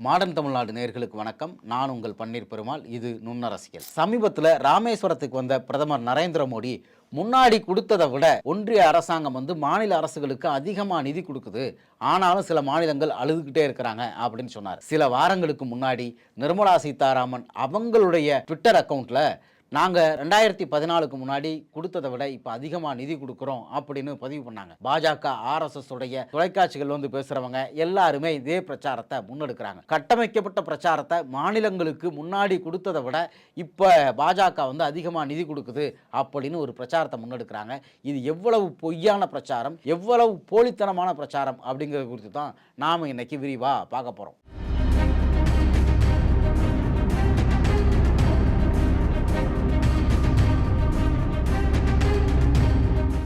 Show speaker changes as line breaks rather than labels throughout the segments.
Modern Tamil Nadu நேர்களுக்கு வணக்கம். நான் உங்கள் பன்னீர் பெருமாள். இது நுண்ணரசியல். சமீபத்தில் ராமேஸ்வரத்துக்கு வந்த பிரதமர் நரேந்திர மோடி முன்னாடி கொடுத்ததை விட ஒன்றிய அரசாங்கம் வந்து மாநில அரசுகளுக்கு அதிகமாக நிதி கொடுக்குது. ஆனாலும் சில மாநிலங்கள் அழுதுகிட்டே இருக்கிறாங்க அப்படின்னு சொன்னார். சில வாரங்களுக்கு முன்னாடி நிர்மலா சீதாராமன் அவங்களுடைய ட்விட்டர் அக்கௌண்ட்டில் நாங்கள் ரெண்டாயிரத்தி பதினாலுக்கு முன்னாடி கொடுத்ததை விட இப்போ அதிகமாக நிதி கொடுக்குறோம் அப்படின்னு பதிவு பண்ணாங்க. பாஜக ஆர்எஸ்எஸ் உடைய தொலைக்காட்சிகள் வந்து பேசுகிறவங்க எல்லாருமே இதே பிரச்சாரத்தை முன்னெடுக்கிறாங்க. கட்டமைக்கப்பட்ட பிரச்சாரத்தை மாநிலங்களுக்கு முன்னாடி கொடுத்ததை விட இப்போ பாஜக வந்து அதிகமாக நிதி கொடுக்குது அப்படின்னு ஒரு பிரச்சாரத்தை முன்னெடுக்கிறாங்க. இது எவ்வளவு பொய்யான பிரச்சாரம் எவ்வளவு போலித்தனமான பிரச்சாரம் அப்படிங்கிறது குறித்து தான் நாம் இன்னைக்கு விரிவாக பார்க்க போகிறோம்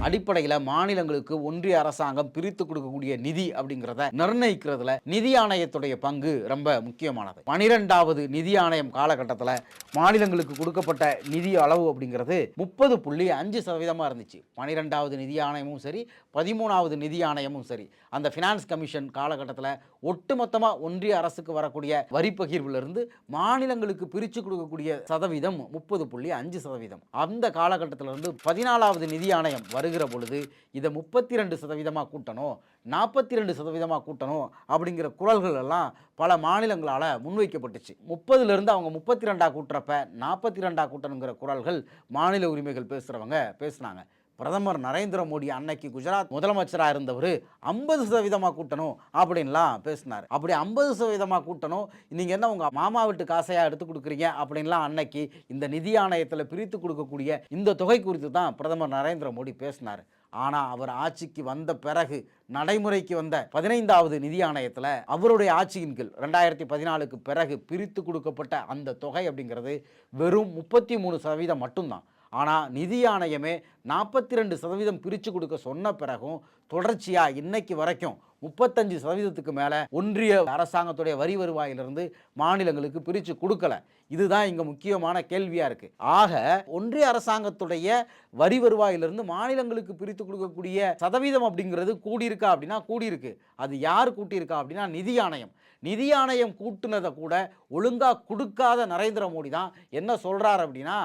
அடிப்படையில் மாநிலங்களுக்கு ஒன்றிய அரசாங்கம் பிரித்து கொடுக்கக்கூடிய நிதி அப்படிங்கிறத நிர்ணயிக்கிறதுல நிதி ஆணையத்துடைய பங்கு ரொம்ப முக்கியமானது. பனிரெண்டாவது நிதி ஆணையம் காலகட்டத்தில் மாநிலங்களுக்கு கொடுக்கப்பட்ட நிதி அளவு அப்படிங்கிறது முப்பது புள்ளி அஞ்சு சதவீதமாக இருந்துச்சு. பனிரெண்டாவது நிதி ஆணையமும் சரி பதிமூணாவது நிதி ஆணையமும் சரி. அந்த ஃபினான்ஸ் கமிஷன் காலகட்டத்தில் ஒட்டுமொத்தமாக ஒன்றிய அரசுக்கு வரக்கூடிய வரி பகிர்விலிருந்து மாநிலங்களுக்கு பிரித்து கொடுக்கக்கூடிய சதவீதம் முப்பது புள்ளி அஞ்சு சதவீதம். அந்த காலகட்டத்திலிருந்து பதினாலாவது நிதி ஆணையம் வருகிற பொழுது இதை முப்பத்தி ரெண்டு சதவீதமாக கூட்டணும் நாற்பத்தி ரெண்டு சதவீதமாக கூட்டணும் அப்படிங்கிற குரல்கள் எல்லாம் பல மாநிலங்களால் முன்வைக்கப்பட்டுச்சு. முப்பதுலேருந்து அவங்க முப்பத்தி ரெண்டாக கூட்டுறப்ப நாற்பத்தி ரெண்டாக கூட்டணுங்கிற குரல்கள் மாநில உரிமைகள் பேசுகிறவங்க பேசுனாங்க. பிரதமர் நரேந்திர மோடி அன்னைக்கு குஜராத் முதலமைச்சராக இருந்தவர் ஐம்பது சதவீதமாக கூட்டணும் அப்படின்லாம் பேசினார். அப்படி ஐம்பது சதவீதமாக கூட்டணும் நீங்கள் என்ன உங்கள் மாமா வீட்டு காசையாக எடுத்து கொடுக்குறீங்க அப்படின்லாம் அன்னைக்கு இந்த நிதி ஆணையத்தில் பிரித்து கொடுக்கக்கூடிய இந்த தொகை குறித்து தான் பிரதமர் நரேந்திர மோடி பேசினார். ஆனால் அவர் ஆட்சிக்கு வந்த பிறகு நடைமுறைக்கு வந்த பதினைந்தாவது நிதி ஆணையத்தில் அவருடைய ஆட்சியின் கீழ் ரெண்டாயிரத்தி பதினாலுக்கு பிறகு பிரித்து கொடுக்கப்பட்ட அந்த தொகை அப்படிங்கிறது வெறும் முப்பத்தி மூணு சதவீதம் மட்டும்தான். ஆனால் நிதி ஆணையமே நாற்பத்தி ரெண்டு சதவீதம் பிரித்து கொடுக்க சொன்ன பிறகும் தொடர்ச்சியாக இன்னைக்கு வரைக்கும் முப்பத்தஞ்சு சதவீதத்துக்கு மேலே ஒன்றிய அரசாங்கத்துடைய வரி வருவாயிலிருந்து மாநிலங்களுக்கு பிரித்து கொடுக்கல. இதுதான் இங்கே முக்கியமான கேள்வியாக இருக்குது ஆக ஒன்றிய அரசாங்கத்துடைய வரி வருவாயிலிருந்து மாநிலங்களுக்கு பிரித்து கொடுக்கக்கூடிய சதவீதம் அப்படிங்கிறது கூடியிருக்கா அப்படின்னா கூடியிருக்கு. அது யார் கூட்டியிருக்கா அப்படின்னா நிதி ஆணையம். நிதி ஆணையம் கூட்டுனதை கூட ஒழுங்காக கொடுக்காத நரேந்திர மோடி தான் என்ன சொல்கிறார் அப்படின்னா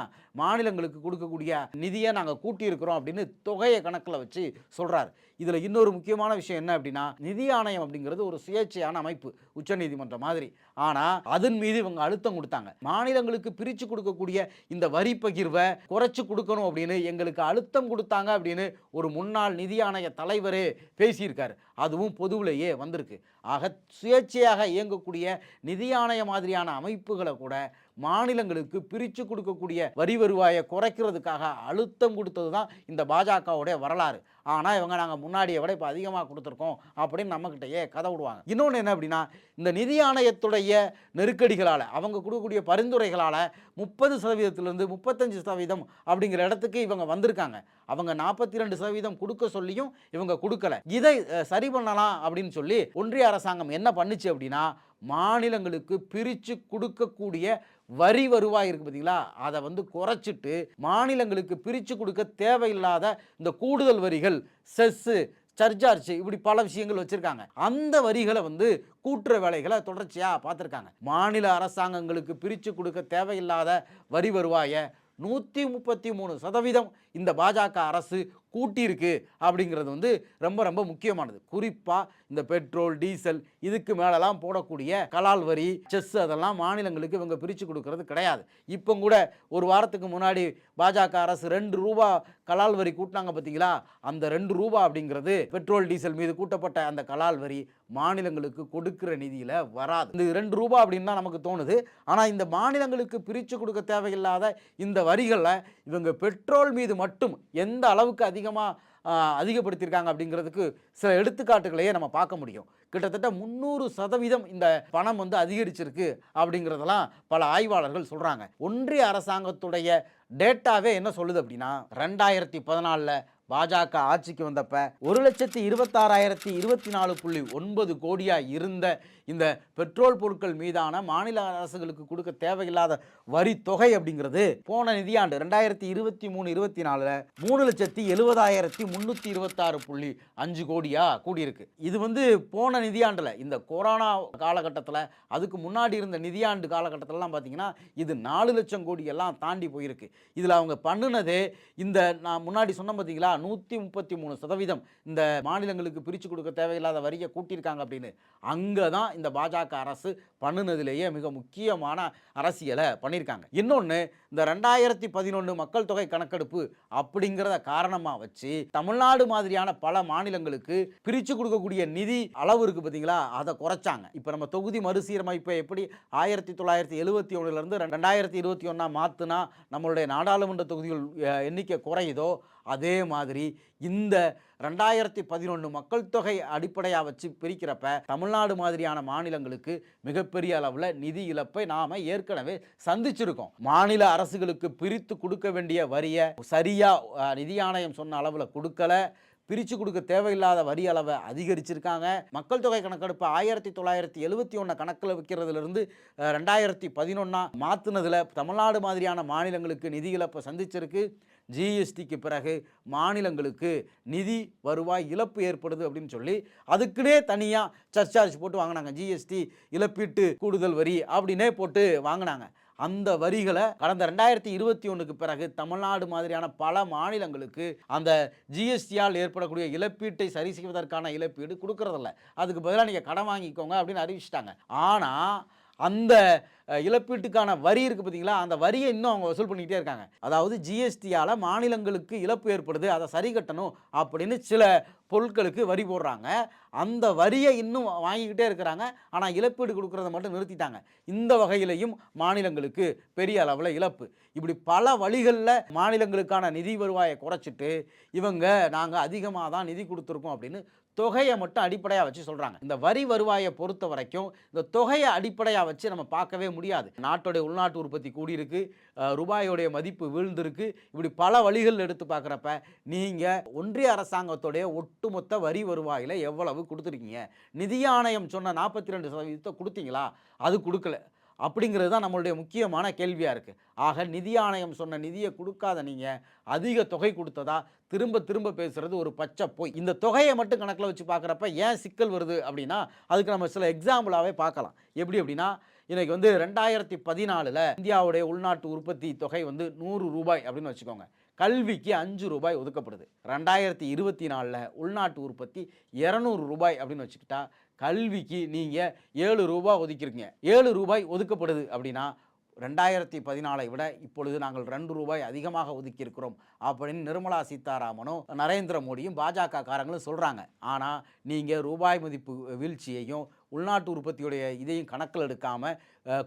மாநிலங்களுக்கு கொடுக்கக்கூடிய நிதியை நாங்கள் கூட்டியிருக்கிறோம் அப்படின்னு தொகையை கணக்கில் வச்சு சொல்கிறார் இதில் இன்னொரு முக்கியமான விஷயம் என்ன அப்படின்னா நிதி ஆணையம் அப்படிங்கிறது ஒரு சுயேட்சையான அமைப்பு உச்சநீதிமன்றம் மாதிரி. ஆனால் அதன் மீது இவங்க அழுத்தம் கொடுத்தாங்க. மாநிலங்களுக்கு பிரித்து கொடுக்கக்கூடிய இந்த வரி பகிர்வை குறைச்சி கொடுக்கணும் அப்படின்னு எங்களுக்கு அழுத்தம் கொடுத்தாங்க அப்படின்னு ஒரு முன்னாள் நிதி ஆணைய தலைவரே பேசியிருக்கார். அதுவும் பொதுவிலேயே வந்திருக்கு. ஆக சுயேட்சையாக இயங்கக்கூடிய நிதி ஆணைய மாதிரியான அமைப்புகளை கூட மாநிலங்களுக்கு பிரித்து கொடுக்கக்கூடிய வரி வருவாயை குறைக்கிறதுக்காக அழுத்தம் கொடுத்தது தான் இந்த பாஜகவுடைய வரலாறு. ஆனால் இவங்க நாங்கள் முன்னாடியை விட இப்போ அதிகமாக கொடுத்துருக்கோம் அப்படின்னு நம்மக்கிட்டயே கதை விடுவாங்க. இன்னொன்று என்ன அப்படின்னா இந்த நிதி ஆணையத்துடைய நெருக்கடிகளால் அவங்க கொடுக்கக்கூடிய பரிந்துரைகளால் முப்பது சதவீதத்திலிருந்து முப்பத்தஞ்சு சதவீதம் அப்படிங்கிற இடத்துக்கு இவங்க வந்திருக்காங்க. அவங்க நாற்பத்தி ரெண்டு சதவீதம் கொடுக்க சொல்லியும் இவங்க கொடுக்கல. இதை சரி பண்ணலாம் அப்படின்னு சொல்லி ஒன்றிய அரசாங்கம் என்ன பண்ணுச்சு அப்படின்னா மாநிலங்களுக்கு பிரித்து கொடுக்கக்கூடிய வரி வருவாய் இருக்குது பார்த்தீங்களா அதை வந்து குறைச்சிட்டு மாநிலங்களுக்கு பிரித்து கொடுக்க தேவையில்லாத இந்த கூடுதல் வரிகள் செஸ்ஸு சர்ஜார்ஜ் இப்படி பல விஷயங்கள் வச்சுருக்காங்க. அந்த வரிகளை வந்து கூட்டுற வேலைகளை தொடர்ச்சியாக பார்த்துருக்காங்க. மாநில அரசாங்கங்களுக்கு பிரித்து கொடுக்க தேவையில்லாத வரி வருவாயை நூற்றி முப்பத்தி மூணு சதவீதம் இந்த பாஜக அரசு கூட்டியிருக்கு அப்படிங்கிறது வந்து ரொம்ப ரொம்ப முக்கியமானது. குறிப்பாக இந்த பெட்ரோல் டீசல் இதுக்கு மேலெல்லாம் போடக்கூடிய கலால் வரி செஸ் அதெல்லாம் மாநிலங்களுக்கு இவங்க பிரித்து கொடுக்கறது கிடையாது. இப்போ கூட ஒரு வாரத்துக்கு முன்னாடி பாஜக அரசு ரெண்டு ரூபா கலால் வரி கூட்டினாங்க பார்த்தீங்களா அந்த ரெண்டு ரூபா அப்படிங்கிறது பெட்ரோல் டீசல் மீது கூட்டப்பட்ட அந்த கலால் வரி மாநிலங்களுக்கு கொடுக்கிற நிதியில் வராது. இந்த ரெண்டு ரூபா அப்படின்னு தான் நமக்கு தோணுது. ஆனால் இந்த மாநிலங்களுக்கு பிரித்து கொடுக்க தேவையில்லாத இந்த வரிகளில் இவங்க பெட்ரோல் மீது மட்டும் எந்த அளவுக்கு அதிக அதிகமாக அதிகப்படுத்தியிருக்காங்க அப்படிங்கிறதுக்கு சில எடுத்துக்காட்டுகளையே நம்ம பார்க்க முடியும். கிட்டத்தட்ட முந்நூறு சதவீதம் இந்த பணம் வந்து அதிகரிச்சிருக்கு அப்படிங்கிறதெல்லாம் பல ஆய்வாளர்கள் சொல்கிறாங்க ஒன்றிய அரசாங்கத்துடைய டேட்டாவே என்ன சொல்லுது அப்படின்னா ரெண்டாயிரத்தி பதினாலில் பாஜக ஆட்சிக்கு வந்தப்ப ஒரு லட்சத்தி இருபத்தாறாயிரத்தி இருபத்தி நாலு புள்ளி ஒன்பது கோடியா இருந்த இந்த பெட்ரோல் பொருட்கள் மீதான மாநில அரசுகளுக்கு கொடுக்க தேவையில்லாத வரி தொகை அப்படிங்கிறது போன நிதியாண்டு ரெண்டாயிரத்தி இருபத்தி மூணு இருபத்தி நாலுல மூணு லட்சத்தி எழுபதாயிரத்தி முன்னூத்தி இருபத்தாறு புள்ளி அஞ்சு கோடியா கூடியிருக்கு. இது வந்து போன நிதியாண்டுல இந்த கொரோனா காலகட்டத்தில் அதுக்கு முன்னாடி இருந்த நிதியாண்டு காலகட்டத்திலலாம் பார்த்தீங்கன்னா இது நாலு லட்சம் கோடி எல்லாம் தாண்டி போயிருக்கு. இதில் அவங்க பண்ணினது இந்த நான் முன்னாடி சொன்ன பார்த்தீங்களா நூற்றி முப்பத்தி மூணு சதவீதம் இந்த மாநிலங்களுக்கு பிரித்து கொடுக்க தேவையில்லாத வரியை கூட்டியிருக்காங்க அப்படின்னு. அங்கே தான் இந்த பாஜக அரசு பண்ணினதுலேயே மிக முக்கியமான அரசியலை பண்ணியிருக்காங்க. இன்னொன்று இந்த ரெண்டாயிரத்தி பதினொன்று மக்கள் தொகை கணக்கெடுப்பு அப்படிங்கிறத காரணமாக வச்சு தமிழ்நாடு மாதிரியான பல மாநிலங்களுக்கு பிரித்து கொடுக்கக்கூடிய நிதி அளவு இருக்குது பார்த்தீங்களா? அதை குறைச்சாங்க. இப்போ நம்ம தொகுதி மறுசீரமைப்பை எப்படி ஆயிரத்தி தொள்ளாயிரத்தி எழுபத்தி ஒன்றுலேருந்து ரெண்டாயிரத்தி இருபத்தி ஒன்றா மாற்றினா நம்மளுடைய நாடாளுமன்ற தொகுதிகள் எண்ணிக்கை குறையுதோ அதே மாதிரி இந்த ரெண்டாயிரத்தி பதினொன்று மக்கள் தொகை அடிப்படையாக வச்சு பிரிக்கிறப்ப தமிழ்நாடு மாதிரியான மாநிலங்களுக்கு மிகப்பெரிய அளவில் நிதி இழப்பை நாம் ஏற்கனவே சந்திச்சிருக்கோம். மாநில அரசுகளுக்கு பிரித்து கொடுக்க வேண்டிய வரியை சரியாக நிதி ஆணையம் சொன்ன அளவில் கொடுக்கல. பிரித்து கொடுக்க தேவையில்லாத வரி அளவை அதிகரிச்சிருக்காங்க. மக்கள் தொகை கணக்கெடுப்பு ஆயிரத்தி தொள்ளாயிரத்தி எழுபத்தி ஒன்று கணக்கில் வைக்கிறதுலேருந்து ரெண்டாயிரத்தி பதினொன்னா மாற்றினதில் தமிழ்நாடு மாதிரியான மாநிலங்களுக்கு நிதி இழப்பை சந்திச்சிருக்கு. ஜிஎஸ்டிக்கு பிறகு மாநிலங்களுக்கு நிதி வருவாய் இழப்பு ஏற்படுது அப்படின்னு சொல்லி அதுக்குன்னே தனியாக சர்ச்சார்ஜ் போட்டு வாங்கினாங்க. ஜிஎஸ்டி இழப்பீட்டு கூடுதல் வரி அப்படின்னே போட்டு வாங்கினாங்க. அந்த வரிகளை கடந்த ரெண்டாயிரத்தி இருபத்தி ஒன்றுக்கு பிறகு தமிழ்நாடு மாதிரியான பல மாநிலங்களுக்கு அந்த ஜிஎஸ்டியால் ஏற்படக்கூடிய இழப்பீட்டை சரி செய்வதற்கான இழப்பீடு கொடுக்கறதில்ல. அதுக்கு பதிலாக நீங்கள் கடன் வாங்கிக்கோங்க அப்படின்னு அறிவிச்சிட்டாங்க. ஆனால் அந்த இழப்பீட்டுக்கான வரி இருக்குது பார்த்தீங்களா அந்த வரியை இன்னும் அவங்க வசூல் பண்ணிக்கிட்டே இருக்காங்க. அதாவது ஜிஎஸ்டியால் மாநிலங்களுக்கு இழப்பு ஏற்படுது அதை சரி கட்டணும் அப்படின்னு சில பொருட்களுக்கு வரி போடுறாங்க. அந்த வரியை இன்னும் வாங்கிக்கிட்டே இருக்கிறாங்க. ஆனால் இழப்பீடு கொடுக்குறத மட்டும் நிறுத்திட்டாங்க. இந்த வகையிலையும் மாநிலங்களுக்கு பெரிய அளவில் இழப்பு. இப்படி பல வழிகளில் மாநிலங்களுக்கான நிதி வருவாயை குறைச்சிட்டு இவங்க நாங்கள் அதிகமாக தான் நிதி கொடுத்துருக்கோம் அப்படின்னு தொகையை மட்டும் அடிப்படையாக வச்சு சொல்கிறாங்க இந்த வரி வருவாயை பொறுத்த வரைக்கும் இந்த தொகையை அடிப்படையாக வச்சு நம்ம பார்க்கவே முடியாது. நாட்டுடைய உள்நாட்டு உற்பத்தி கூடியிருக்கு ரூபாயோடைய மதிப்பு வீழ்ந்திருக்கு. இப்படி பல வழிகள் எடுத்து பார்க்குறப்ப நீங்கள் ஒன்றிய அரசாங்கத்துடைய ஒட்டுமொத்த வரி வருவாயில் எவ்வளவு கொடுத்துருக்கீங்க? நிதி ஆணையம் சொன்ன நாற்பத்தி ரெண்டு சதவீதத்தை கொடுத்தீங்களா? அது கொடுக்கல. அப்படிங்கிறது தான் நம்மளுடைய முக்கியமான கேள்வியாக இருக்குது ஆக நிதி ஆணையம் சொன்ன நிதியை கொடுக்காத நீங்கள் அதிக தொகை கொடுத்ததா திரும்ப திரும்ப பேசுகிறது ஒரு பச்சை போய். இந்த தொகையை மட்டும் கணக்கில் வச்சு பார்க்குறப்ப ஏன் சிக்கல் வருது அப்படின்னா அதுக்கு நம்ம சில எக்ஸாம்பிளாகவே பார்க்கலாம். எப்படி அப்படின்னா இன்றைக்கி வந்து ரெண்டாயிரத்தி பதினாலில் இந்தியாவுடைய உள்நாட்டு உற்பத்தி தொகை வந்து நூறு ரூபாய் அப்படின்னு வச்சுக்கோங்க. கல்விக்கு அஞ்சு ரூபாய் ஒதுக்கப்படுது. ரெண்டாயிரத்தி இருபத்தி நாலில் உள்நாட்டு உற்பத்தி இரநூறு ரூபாய் அப்படின்னு வச்சுக்கிட்டா கல்விக்கு நீங்கள் ஏழு ரூபாய் ஒதுக்கிருக்கீங்க. ஏழு ரூபாய் ஒதுக்கப்படுது அப்படின்னா ரெண்டாயிரத்தி பதினாலை விட இப்பொழுது நாங்கள் ரெண்டு ரூபாய் அதிகமாக ஒதுக்கியிருக்கிறோம் அப்படின்னு நிர்மலா சீதாராமனும் நரேந்திர மோடியும் பாஜக காரங்களும் சொல்கிறாங்க ஆனால் நீங்கள் ரூபாய் மதிப்பு வீழ்ச்சியையும் உள்நாட்டு உற்பத்தியுடைய இதையும் கணக்கில் எடுக்காமல்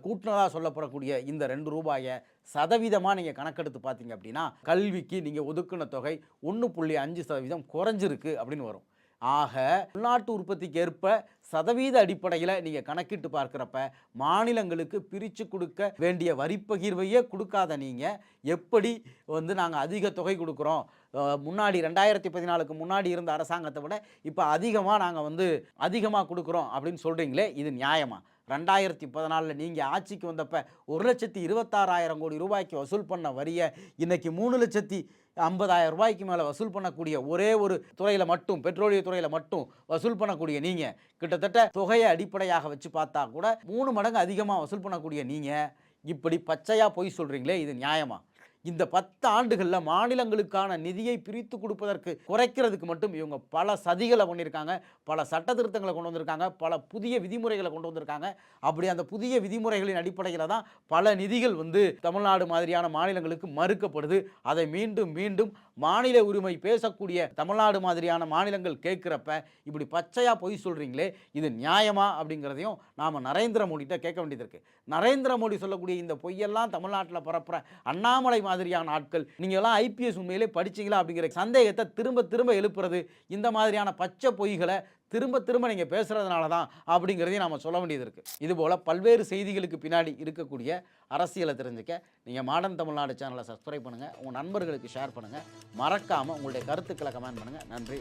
கூட்டுனதாக சொல்லப்படக்கூடிய இந்த ரெண்டு ரூபாயை சதவீதமாக நீங்கள் கணக்கெடுத்து பார்த்தீங்க அப்படின்னா கல்விக்கு நீங்கள் ஒதுக்குன தொகை ஒன்று புள்ளி அஞ்சு சதவீதம் குறைஞ்சிருக்கு அப்படின்னு வரும். ஆக உள்நாட்டு உற்பத்திக்கு ஏற்ப சதவீத அடிப்படையில் நீங்கள் கணக்கிட்டு பார்க்குறப்ப மாநிலங்களுக்கு பிரித்து கொடுக்க வேண்டிய வரிப்பகிர்வையே கொடுக்காத நீங்கள் எப்படி வந்து நாங்கள் அதிக தொகை கொடுக்குறோம்? முன்னாடி ரெண்டாயிரத்தி பதினாலுக்கு முன்னாடி இருந்த அரசாங்கத்தை விட இப்போ அதிகமாக நாங்கள் வந்து அதிகமாக கொடுக்குறோம் அப்படின்னு சொல்கிறீங்களே இது நியாயமாக ரெண்டாயிரத்தி பதினாலில் நீங்கள் ஆட்சிக்கு வந்தப்போ ஒரு லட்சத்தி இருபத்தாறாயிரம் கோடி ரூபாய்க்கு வசூல் பண்ண வரியை இன்றைக்கி மூணு லட்சத்தி ஐம்பதாயிரம் ரூபாய்க்கு மேலே வசூல் பண்ணக்கூடிய ஒரே ஒரு துறையில் மட்டும் பெட்ரோலிய துறையில் மட்டும் வசூல் பண்ணக்கூடிய நீங்கள் கிட்டத்தட்ட தொகையை அடிப்படையாக வச்சு பார்த்தா கூட மூணு மடங்கு அதிகமாக வசூல் பண்ணக்கூடிய நீங்கள் இப்படி பச்சையாக பொய் சொல்கிறீங்களே இது நியாயமாக இந்த பத்து ஆண்டுகளில் மாநிலங்களுக்கான நிதியை பிரித்து கொடுப்பதற்கு குறைக்கிறதுக்கு மட்டும் இவங்க பல சதிகளை பண்ணியிருக்காங்க. பல சட்ட திருத்தங்களை கொண்டு வந்திருக்காங்க. பல புதிய விதிமுறைகளை கொண்டு வந்திருக்காங்க. அப்படி அந்த புதிய விதிமுறைகளின் அடிப்படையில் தான் பல நிதிகள் வந்து தமிழ்நாடு மாதிரியான மாநிலங்களுக்கு மறுக்கப்படுது. அதை மீண்டும் மீண்டும் மாநில உரிமை பேசக்கூடிய தமிழ்நாடு மாதிரியான மாநிலங்கள் கேட்குறப்ப இப்படி பச்சையாக பொய் சொல்கிறீங்களே இது நியாயமா அப்படிங்கிறதையும் நாம் நரேந்திர மோடிகிட்ட கேட்க வேண்டியது இருக்குது நரேந்திர மோடி சொல்லக்கூடிய இந்த பொய்யெல்லாம் தமிழ்நாட்டில் பரப்புற அண்ணாமலை மாதிரியான ஆட்கள் நீங்கள் எல்லாம் ஐபிஎஸ் உண்மையிலே படிச்சீங்களா அப்படிங்கிற சந்தேகத்தை திரும்ப திரும்ப எழுப்புறது இந்த மாதிரியான பச்சை பொய்களை திரும்ப திரும்ப நீங்கள் பேசுகிறதுனால தான் அப்படிங்கிறதையும் நம்ம சொல்ல வேண்டியது இருக்குது இதுபோல் பல்வேறு செய்திகளுக்கு பின்னாடி இருக்கக்கூடிய அரசியலை தெரிஞ்சுக்க நீங்கள் மாடர்ன் தமிழ்நாடு சேனலை சப்ஸ்கிரைப் பண்ணுங்கள் உங்கள் நண்பர்களுக்கு ஷேர் பண்ணுங்கள் மறக்காமல் உங்களுடைய கருத்துக்களை கமெண்ட் பண்ணுங்கள் நன்றி